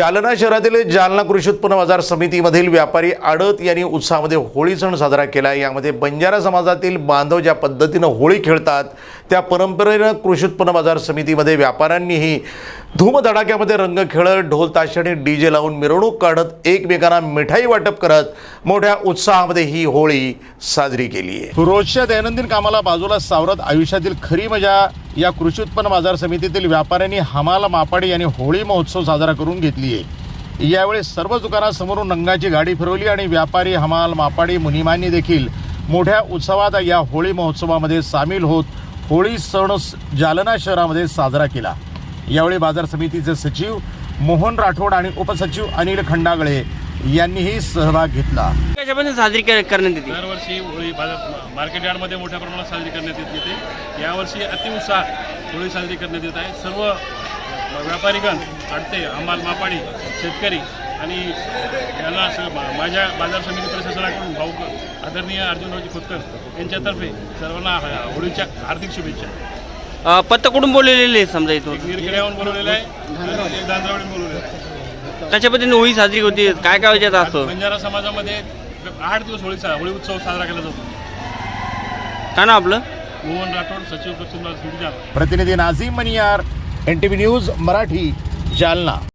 जालना शहरातील जालना कृषी उत्पन्न बाजार समितीमधील व्यापारी आडत यांनी उत्साहामध्ये होळी सण साजरा केला. यामध्ये बंजारा समाजातील बांधव ज्या पद्धतीनं होळी खेळतात त्या परंपरेनं कृषी उत्पन्न बाजार समितीमध्ये व्यापाऱ्यांनीही धूमधडाक्यामध्ये रंग खेळत ढोल ताशे आणि डी जे लावून मिरवणूक काढत एकमेकांना मिठाई वाटप करत मोठ्या उत्साहामध्ये ही होळी साजरी केली आहे. रोजच्या दैनंदिन कामाला बाजूला सावरत आयुष्यातील खरी मजा या कृषी उत्पन्न बाजार समितीतील व्यापाऱ्यांनी हमाल मापाडी यांनी होळी महोत्सव साजरा करून घेतली आहे. यावेळी सर्व दुकानासमोरून रंगाची गाडी फिरवली आणि व्यापारी हमाल मापाडी मुनिमांनी देखील मोठ्या उत्सवात या होळी महोत्सवामध्ये सामील होत होळी सण जालना शहरामध्ये साजरा केला. यावेळी बाजार समितीचे सचिव मोहन राठोड आणि उपसचिव अनिल खंडागळे यांनीही सहभाग घेतला. कशा पद्धतीने साजरी कर- करण्यात येते. दरवर्षी होळी बाजार मार्केट यार्डमध्ये मोठ्या प्रमाणात साजरी करण्यात येत येते. यावर्षी अतिउत्साहात होळी साजरी करण्यात येत आहे. सर्व व्यापारीगण आडते हमाल मापाडी शेतकरी आणि यांना स- मा- माझ्या बाजार समिती प्रशासनाकडून भाऊ आदरणीय अर्जुनरावजी खोतकर यांच्यातर्फे सर्वांना होळीच्या हार्दिक शुभेच्छा. अ, पत्ता कुठून बोललेले आहे समजा इथून? एक निरखेड्याहून बोलवलेलं आहे. आणि एक दांद्रावडीहून बोलवलेलं आहे. कशा पद्धतीने होळी साजरी होती? काय काय विचारत असतो? बंजारा समाजामध्ये आठ दिवस होळीचा होळी उत्सव साजरा केला जातो. काय ना आपलं? मोहन राठोड सचिव कस्तुरबा सुरजा प्रतिनिधी Nazim Maniyar N T V news Marathi Jalna.